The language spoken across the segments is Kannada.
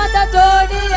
ಮತ ಜೋಡಿಯ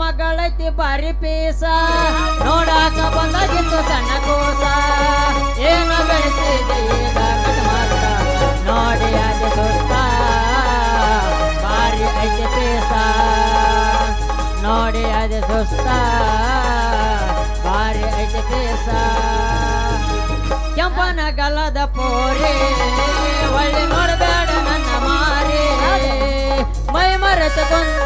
ಮಗಳೈತಿ ಬಾರಿ ಪೀಸ. ನೋಡಾಕ ಬಂದಾಗಿತ್ತು ಸಣ್ಣ ಕೋಸ. ಏನ ಬೆಳೆಸಿದೆ ನೋಡಿ ಅದು ಸುತ್ತ ಬಾರಿ ಐತಿ ಪೀಸ. ನೋಡಿ ಅದು ಸುಸ್ತ ಬಾರಿ ಐತಿ ಪೀಸ. ಕೆಂಪನ ಗಲದ ಪೋರಿ, ಒಳ್ಳೆ ನೋಡಬೇಡ ನನ್ನ ಮಾರಿ. ಮೈ ಮರೆತಕೊಂಡು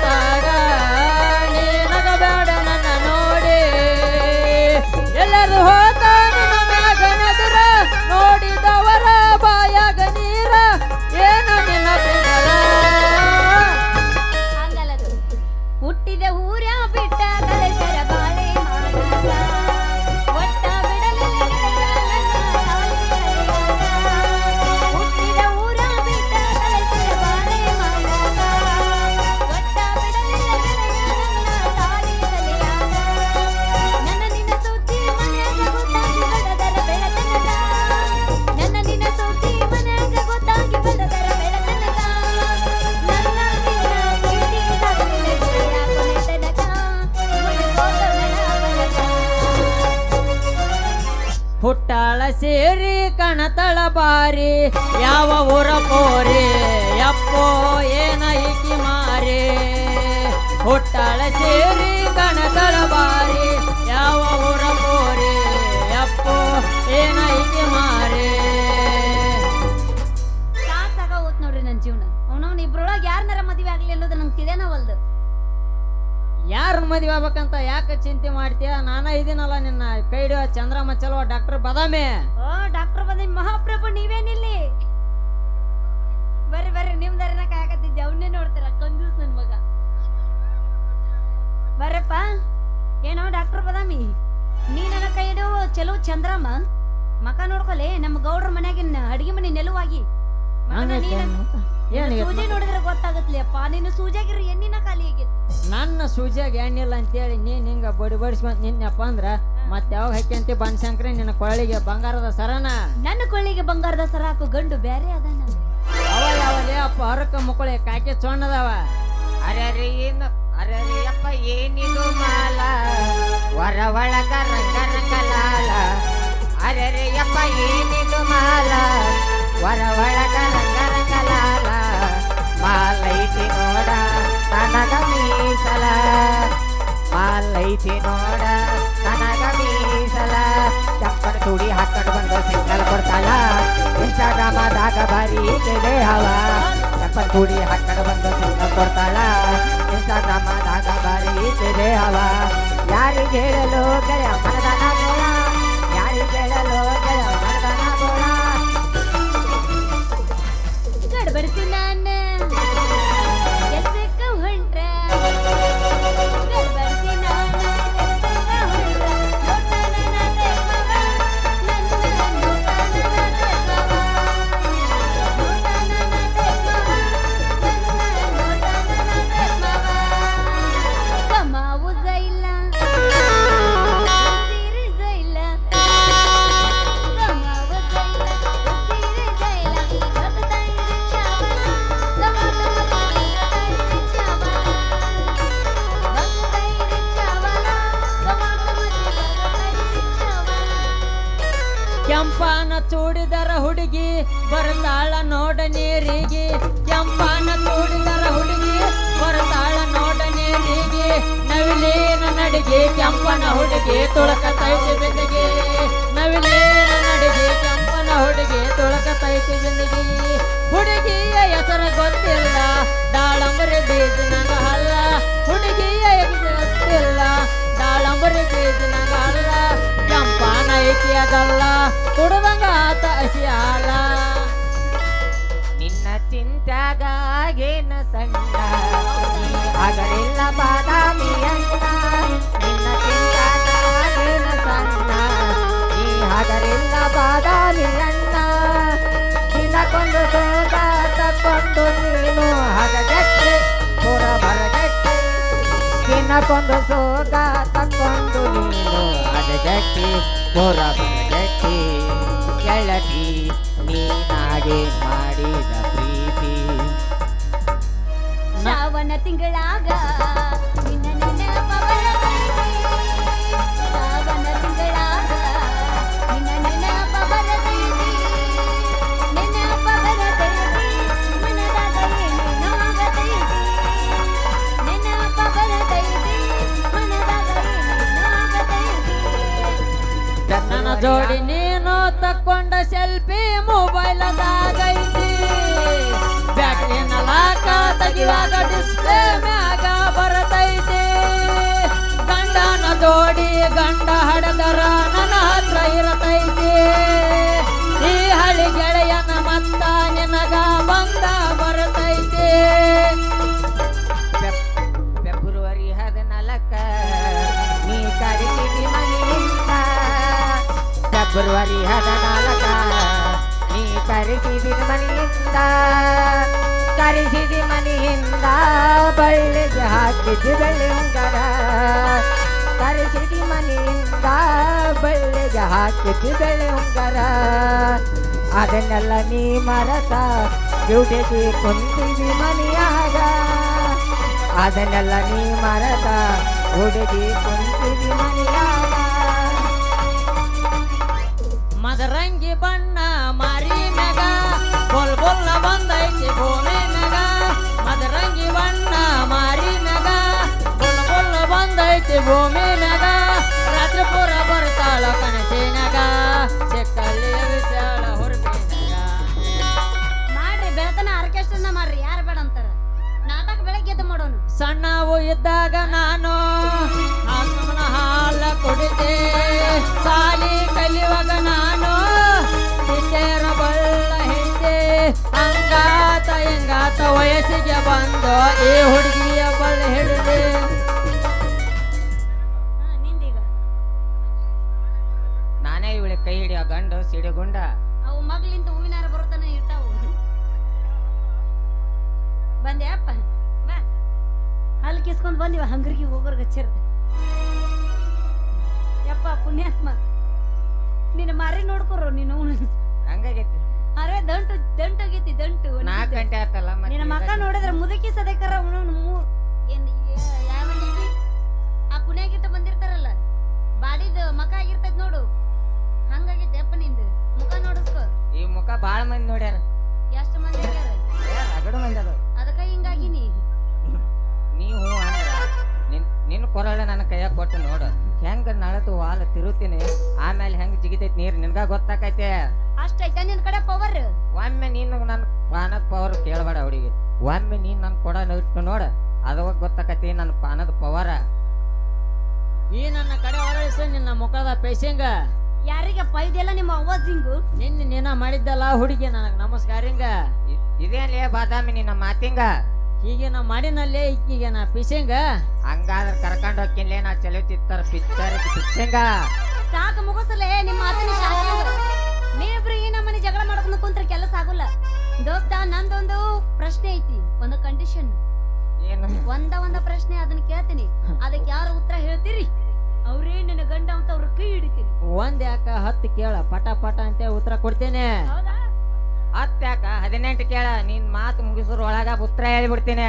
ಹುಟ್ಟಾಳ ಸೇರಿ ಕಣತಳ ಬಾರಿ, ಯಾವ ಊರ ಪೋರಿ, ಯಪ್ಪೋ ಏನ ಇಕ್ಕಿ ಮಾರಿ? ಹುಟ್ಟಾಳ ಸೇರಿ ಕಣತಳ ಬಾರಿ, ಯಾವ ಊರ ಪೋರಿ, ಯಪ್ಪೋ ಏನ ಇಕ್ಕಿ ಮಾರಿ? ಸಾಕಾಗೋತ್ ನೋಡ್ರಿ ನನ್ನ ಜೀವನ? ಅವನವ್ನ ಇಬ್ರೊಳಗೆ ಯಾರನ್ನಾರ ಮದುವೆ ಆಗ್ಲಿ ಅನ್ನೋದು ನಂಗೆ ತಿಳಿಯನವಲ್ದು. ಯಾರನ್ನ ಮದುವೆ ಆಗ್ಬೇಕಂತ ಯಾಕೆ ಚಿಂತೆ ಮಾಡ್ತೀಯ? ನಾನ ಇದೀನಲ್ಲ ನಿನ್ನ ಕೈಡ ಚಂದ್ರಮ್ಮ ಚಲೋ ಡಾಕ್ಟರ್ ಬದಾಮಿ. ಓ, ಡಾಕ್ಟರ್ ಬದಾಮಿ, ಮಹಾಪ್ರಭು, ನೀವೇನಿಲ್ಲಿ? ಬರ್ರಿ ಬರ್ರಿ, ನಿಮ್ ದರಿನ ಆಗತ್ತಿದ್ದೆ ಅವನ್ನೇ ನೋಡ್ತೀರ, ಕಂಜೂಸ್ ನನ್ ಮಗ. ಬರ್ರಪ್ಪ. ಏನೋ ಡಾಕ್ಟರ್ ಬದಾಮಿ? ನೀ ಕೈಡು ಕೈ ಚಲೋ ಚಂದ್ರಮ್ಮ, ಮಕ ನೋಡ್ಕೊಲೆ, ನಮ್ಮ ಗೌಡ್ರ ಮನೆಯಾಗಿನ ಅಡಿಗೆ ಮನೆ ನೆಲುವಾಗಿ. ಸೂಜಿ ನೋಡಿದ್ರೆ ಗೊತ್ತಾಗತ್ಲಿಯಪ್ಪ ನೀನು ಸೂಜಾಗಿರಿ ಎಣ್ಣಿನ ಖಾಲಿ ಆಗಿತ್ತು ನನ್ನ ಸೂಜ್ಯಾಗ ಎಣ್ಣಿಲ್ಲ ಅಂತೇಳಿ ನೀನ್ ಹಿಂಗ ಬಡಿ ಬಡಿಸ್ಕೊಂತ ನಿನ್ನಪ್ಪ ಅಂದ್ರ ಮತ್ತೆ ಯಾವಾಗ ಹಾಕ್ಯಂತಿ ಬನ್ಶಂಕ್ರೆ ನಿನ್ನ ಕೊಳ್ಳಿಗೆ ಬಂಗಾರದ ಸರನ? ನನ್ನ ಕೊಳ್ಳಿಗೆ ಬಂಗಾರದ ಸರ ಹಾಕು ಗಂಡು ಬೇರೆ ಅದಾನ ಅವ ಯಾವಲೇ ಅಪ್ಪ ಹರಕ ಮುಕ್ಕಳೆ ಕಾಕೆ ಸೊಣ್ಣದವ ಅರೆ ಏನು? ಅರೆ ಅಪ್ಪ ಏನಿದು ಮಾಲ? ಹೊರ ಒಳಗ ರಂಗ ರಂಗ ಲಾಲ ಅರೆ ಅಪ್ಪ ಏನಿದು ಮಾಲ? ಹೊರ ಒಳಗ ರಂಗ ರಂಗ ಲಾಲ ಮಾಲೈತಿ ನೋಡ ನನಗ ಮೀಸಲ ಮಾಲೈತಿ ನೋಡ ನನಗ ಮೀಸಲ ಚಪ್ಪನ ತುಡಿ ಹಾಕೊಂಡು ಬಂದು ಸಿಗ್ನಲ್ ಕೊಡ್ತಾಳ ಇನ್ಸ್ಟಾಗ್ರಾಮದಾಗ ಬರೀ ಕೆಲೆ ಹವ ಚಪ್ಪನ ತುಡಿ ಹಾಕೊಂಡು ಬಂದು ಸಿಗ್ನಲ್ ಕೊಡ್ತಾಳ ಇನ್ಸ್ಟಾಗ್ರಾಮದಾಗ ಬರೀ ಕೆಲೆ ಹವ ಯಾರಿಗೆ ಹೇಳಲು ಗೆಳೆಯ ಮನದನ ಗೋಳ ಯಾರಿಗೆ ಹೇಳಲು ಗೆಳೆಯ ಚೂಡಿದರ ಹುಡುಗಿ, ಬರ್ತಾಳ ನೋಡ ನೀರಿಗೆ. ಕೆಂಪಾನ ಚೂಡಿದರ ಹುಡುಗಿ, ಬರತಾಳ ನೋಡ ನೀರಿಗೆ. ನವಿಲೇನ ನಡಿಗೆ, ಕೆಂಪನ ಹುಡುಗಿ ತುಳಕ ತೈತಿ ಬಿಂದಿಗೆ. ನವಿಲೇನ ನಡಿಗೆ, ಕೆಂಪನ ಹುಡುಗಿ ತುಳಕ ತೈತಿ ಅದಲ್ಲ ಹಾಲ ನಿನ್ನ ಚಿಂತಾಗೇನ ಸಣ್ಣ ಆಗಲಿಲ್ಲ ಬಾದಾಮಿ ಅಣ್ಣ. ನಿನ್ನ ಚಿಂತ್ಯಾಗ ಏನ ಸಣ್ಣ ನೀ ಆಗಲಿಲ್ಲ ಬಾದಾಮಿ ಅಣ್ಣ. ದಿನಕ್ಕೊಂದು ಸೋಗ ತಕ್ಕೊಂಡು ನೀನು ದಿನಕ್ಕೊಂದು ಸೋಗ ತಕ್ಕೊಂಡು ನೀನು ಹರಗಟ್ಟೆ ಹೊರ ಬರಗಟ್ಟೆ ಕೆಳಟಿ ನೀನಾಗೆ ಮಾಡಿದ ಪ್ರೀತಿ. ಶ್ರಾವಣ ತಿಂಗಳಾಗ ನನ್ನ ಫೆಬ್ರವರಿ ಹದಿನಾಲ್ಕ ನೀ ಕರೆಸಿದಿ ಮನೆಯಿಂದ ಕರೆಸಿದಿ ಮನೆಯಿಂದ ಬಳ್ಳಿಗೆ ಹಾಕಿದ್ದು ಬೆಳ್ಳಿ ಕರಿಸಿದಿ ಮನೆಯಿಂದ ಬಳ್ಳಿಗೆ ಹಾಕಿದ್ದು ಬೆಳ್ಳಿ ಅದನ್ನೆಲ್ಲ ನೀ ಮರತ, ಡ್ಯೂಟಿಗೆ ಕುಂತಿದಿ ಮನೆಯಾಗ. ಅದನ್ನೆಲ್ಲ ನೀ ಮರತ ಹುಡುಗಿ ಕುಂತಿದಿ ಮನೆಯಾಗ. ಮದರಂಗಿ ಬಣ್ಣ ಮಾರಿ ಮ್ಯಾಗ ಬೊಲ್ ಬೊಲ್ಲ ಬಂದೈತಿ ಭೂಮಿ ಮ್ಯಾಗ ಅದರಂಗಿ ಬಣ್ಣ ಮಾರಿ ಮ್ಯಾಗ ಬೊಲ್ ಬೊಲ್ಲ ಬಂದೈತಿ ಭೂಮಿ ಮ್ಯಾಗ ರಾತ್ರಿ ಪೂರ ಬರ್ತಾಳ ಕನಸಿನಾಗ ಚೆಕ್ಕಲ್ಲಿ ವಿಶಾಲ ಹೊರಪಿನಾಗ ಮಾಡ್ರಿ ಬೆಳತನ ಆರ್ಕೆಸ್ಟ್ರನ ಮಾಡ್ರಿ ಯಾರು ಬೇಡ ಅಂತಾರೆ. ನಾಟಕ ಬೆಳಗ್ಗೆ ಎದ್ದು ಮಾಡೋನು. ಸಣ್ಣವು ಇದ್ದಾಗ ನಾನು ಹಾಲ ಕುಡಿದೆ ಸಾಲಿ ಕಲಿಯುವಾಗ ನಾನು ಸಿಟ್ಟೇರ ಬಳ್ಳ ಹಿಂದೆ ಹಂಗಾತ ಹೆಂಗಾತ ವಯಸ್ಸಿಗೆ ಬಂದು ಈ ಹುಡುಗಿಯ ಬಳ್ಳ ಹಿಡಿದೆ ನಾನೇ ಇವಳಿ ಕೈ ಹಿಡಿಯೋ ಗಂಡು ಸಿಡಿಗುಂಡ ಅವು ಮಗಳಿಂದ ಹೂವಿನಾರ ಬರುತ್ತಾನೆ ಇರ್ತಾವ. ಬಂದೆ ಅಪ್ಪ. ಬಾ. ಅಲ್ಲಿ ಕಿಸ್ಕೊಂಡ್ ಬಂದಿವ ಹಂಗರಿಗೆ ಹೋಗೋರ್ಗ ಹಚ್ಚಿರ್ದ ಪುಣ್ಯಾತ್ಮ. ನಿನ್ನ ಮಾರಿ ನೋಡ್ಕೊರು ನೀನು. ಹಂಗಾಗೈತಿ. ಅರೆ ದಂಟು ದಂಟು ಆಗೈತಿ ದಂಟು ನಾಲ್ಕು ಗಂಟೆ ಆತಲ್ಲ ನಿನ್ನ ಮಕ್ಕ ನೋಡಿದ್ರೆ ಮುದುಕಿ ಸದೇಕರ ಅವನು ಯಾವ? ಆ ಕುನ್ಯಾಗಿಟ್ಟ ಬಂದಿರ್ತಾರಲ್ಲ. ಬಾಡಿದ ಮಕ ಆಗಿರ್ತೈತ್ ನೋಡು. ಹಂಗಾಗೈತೆ ಅಪ್ಪ ನಿಂದು. ಮುಖ ನೋಡಿಸ್ಕೊ. ಈ ಮುಖ ಬಾಳ ಮಂದಿ ನೋಡ್ಯಾರ. ಎಷ್ಟು ಮಂದಿ ನೋಡ್ಯಾರ? ರಗಡು ಮಂದಿ ಅದ ಅದಕ್ಕ ಹಿಂಗಾಗಿನಿ ನೀವು ನಿನ್ ನಿನ್ನ ಕೊರಳೆ ನನ್ನ ಕೈಯಾಗ ಕೊಟ್ಟು ನೋಡು. ಹೆಂಗ ನಳದು ವಾಲ ತಿರುತ್ತೀನಿ ಆಮೇಲೆ ಹೆಂಗ್ ಜಿಗಿತೈತಿ ನೀರ್ ನಿನ್ಗ ಗೊತ್ತಾಕೈತೆ. ಅಷ್ಟೈತ ನಿನ್ ಕಡೆ ಪವರ್ ಒಮ್ಮೆ ನೀನು ನನ್ನ ಪಾನದ ಪವರ್ ಕೇಳಬೇಡ ಹುಡುಗಿ. ಒಮ್ಮೆ ನೀನ್ ನನ್ ಕೊಡ ಇಟ್ಟು ನೋಡ ಅದವಾಗ ಗೊತ್ತಾಕೈತಿ ನನ್ನ ಪಾನದ ಪವರ ಈ ನನ್ನ ಕಡೆ ಹೊರಳಿಸಿ ನಿನ್ನ ಮುಖದ ಪೇಸಿಂಗ ಯಾರಿಗಪ್ಪ ಪೈದಿಲ್ಲ ನಿಮ್ಮ ಅವಾಜಿಂಗು ನಿನ್ನ ನೀನ ಮಾಡಿದ್ದಲ್ಲ ಹುಡುಗಿ ನನಗ್ ನಮಸ್ಕಾರಿಂಗ. ಇದೇನ್ಲೇ ಬಾದಾಮಿ ನಿನ್ನ ಮಾತಿಂಗ? ಹೀಗೆ ನಾ ಮಾಡಿನಲ್ಲೇ ಈಕಿಗೆ ನಾ ಪಿಶಂಗ ಹಂಗಾದ್ರ ಕರ್ಕೊಂಡ್ ಹೋಗ್ತೀನಿ ನಾ ಚಲೋತಿತ್ತಾರ ಪಿಕ್ಚರ್ ಪಿಚ್ಚಂಗ. ಸಾಕು ಮುಗಿಸಲೇ ನಿಮ್ಮ ಮಾತಿನ ಶಾಸ್ತ್ರ ನೀವಿಬ್ರು ಈ ನಮ್ಮನೆ ಜಗಳ ಮಾಡ್ಕೊಂಡು ಕುಂತ್ರೆ ಕೆಲಸ ಆಗುಲ್ಲ. ದೋಸ್ತ ನಂದೊಂದು ಪ್ರಶ್ನೆ ಐತಿ ಒಂದು ಕಂಡೀಷನ್ ಏನು? ಒಂದ ಒಂದ ಪ್ರಶ್ನೆ ಅದನ್ನ ಕೇಳ್ತೀನಿ. ಅದಕ್ಕೆ ಯಾರು ಉತ್ತರ ಹೇಳ್ತೀರಿ? ಅವ್ರೇ ನಿನ್ನ ಗಂಡ ಅಂತ ಅವ್ರ ಕೈ ಹಿಡಿತೀನಿ. ಒಂದ್ ಯಾಕ ಹತ್ತು ಕೇಳ ಪಟ ಪಟ ಅಂತ ಉತ್ತರ ಕೊಡ್ತೇನೆ. ಹೌದಾ? ಹದಿನೆಂಟು ಕೇಳ ನಿನ್ ಮಾತು ಮುಗಿಸ್ರ ಒಳಗ ಉತ್ತರ ಹೇಳ್ಬಿಡ್ತೀನಿ.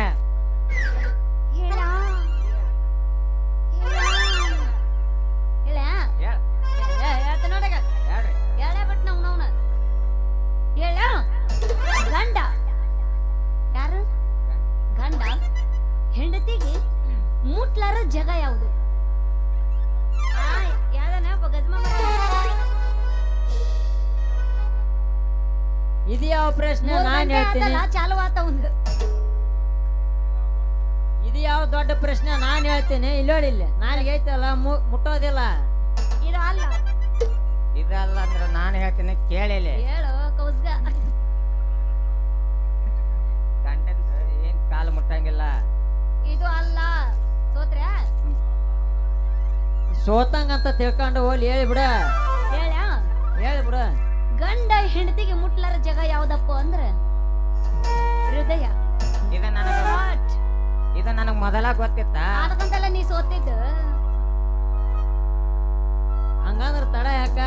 ಗಂಡ. ಯಾರು? ಗಂಡ. ಹೆಂಡತಿಗೆ ಮುಟ್ಲಾರ ಜಗ ಯಾವುದು? ಇದು ಯಾವ ಪ್ರಶ್ನೆ ನಾನ್ ಹೇಳ್ತೀನಿ. ಚಾಲು ಆತ ಒಂದು. ಇದು ಯಾವ ದೊಡ್ಡ ಪ್ರಶ್ನೆ ನಾನು ಹೇಳ್ತೀನಿ. ಇಲ್ಲ ಇಲ್ಲಿ. ನಾಲ್ಗೆ ಐತಲ್ಲ ಮುಟ್ಟೋದಿಲ್ಲ. ಇದು ಅಲ್ಲ. ಇದಲ್ಲ ಅಂದ್ರೆ ನಾನು ಹೇಳ್ತೀನಿ ಕೇಳಿಲಿ ಹೇಳು ಕೌಸ್ಗ. ಗಂಡನ್ ಏನ್ ಕಾಲು ಮುಟ್ಟಂಗಿಲ್ಲ. ಇದು ಅಲ್ಲ. ಸೋತ್ರ್ಯ? ಸೋತಂಗ ಅಂತ ತಿಳ್ಕೊಂಡು ಹೋಗ್ಲಿ ಹೇಳಿಬಿಡ ಹೇಳ ಗಂಡ ಹೆಂಡತಿಗೆ ಮುಟ್ಲಾರ ಜಗ ಯಾವ್ದಪ್ಪ ಅಂದ್ರ? ಹೃದಯ. ಇದ ನನಗ ಇದ ನನಗ ಮೊದಲ ಗೊತ್ತಿತ್ತ. ಅದಕ್ಕಂತಲ್ಲ ನೀ ಸೋತಿದ್ದ? ಹಂಗಂದ್ರ ತಡ ಯಾಕ?